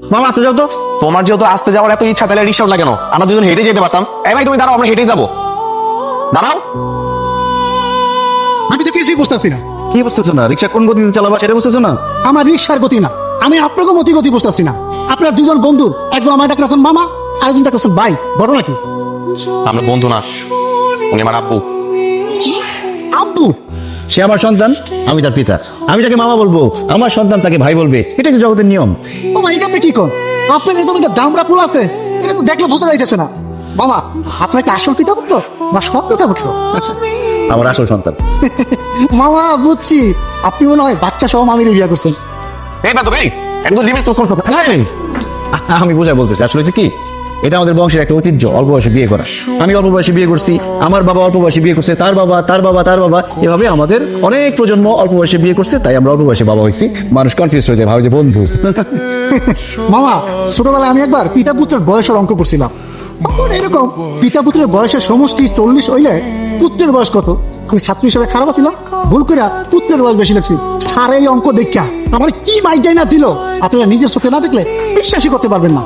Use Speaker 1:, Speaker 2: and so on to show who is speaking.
Speaker 1: মামা আসতে যাও তো।
Speaker 2: তোমার যেহেতু আসতে যাওয়ার এত ইচ্ছা তাহলে রিক্সা না। কেন আমরা দুজন হেঁটে যেতে পারতাম। এই ভাই তুমি দাঁড়াও আমরা হেঁটেই যাব। দাঁড়াও।
Speaker 3: আমি তো কিছুই বুঝতেছি না।
Speaker 1: কি বুঝতেছো না? রিক্সা কোন গতিতে চালাবা সেটা বুঝতেছো না?
Speaker 3: আমার রিক্সার গতি না। আমি আপনাকে মতি গতি বুঝতেছি না। আপনার দুজন বন্ধু একজন আমার ডাকতেছেন মামা আরেকজন ডাকতেছেন ভাই। বড় নাকি?
Speaker 2: আমরা বন্ধু না। উনি আমার আব্বু।
Speaker 3: আব্বু?
Speaker 1: সে আমার সন্তান আমি তার পিতা। আমি তাকে মামা বলব আমার সন্তান তাকে ভাই বলবে। এটা কি জগতের নিয়ম।
Speaker 3: ও ভাই এটা আপনি কি কর আপনার এরকম একটা দামরা ফুল আছে এটা তো দেখলে বোঝা যাইতেছে না। মামা আপনার কি আসল পিতা পুত্র? বা সব পিতা পুত্র।
Speaker 1: আমার আসল সন্তান।
Speaker 3: মামা বুঝছি। আপনি মনে হয় বাচ্চা সহ মামির বিয়ে করছেন।
Speaker 2: এই না তো ভাই একদম লিমিট তো
Speaker 1: এই! আমি বোঝাই বলতেছি। আসলে কি? এটা আমাদের বংশের একটা ঐতিহ্য, অল্প বয়সে বিয়ে করা। আমি অল্প বয়সে বিয়ে করছি, আমার বাবা অল্প বয়সে বিয়ে করছে, তার বাবা তার বাবা তার বাবা, এভাবে আমাদের অনেক প্রজন্ম অল্প বয়সে বিয়ে করছে, তাই আমরা অল্প বয়সে বাবা হয়েছি। মানুষ কনফিউজ হয়ে যায়, ভাবে যে বন্ধু।
Speaker 3: মামা, ছোটবেলায় আমি একবার পিতা পুত্রের বয়সের অঙ্ক করছিলাম এরকম পিতা পুত্রের বয়সের সমষ্টি চল্লিশ হইলে পুত্রের বয়স কত? আমি ছাত্র হিসেবে খারাপ ছিলাম ভুল করে পুত্রের বয়স বেশি লাগছি। সার এই অঙ্ক দেখা আমার কি মাইন্ডাই না দিল? আপনারা নিজের চোখে না দেখলে বিশ্বাসই করতে পারবেন না।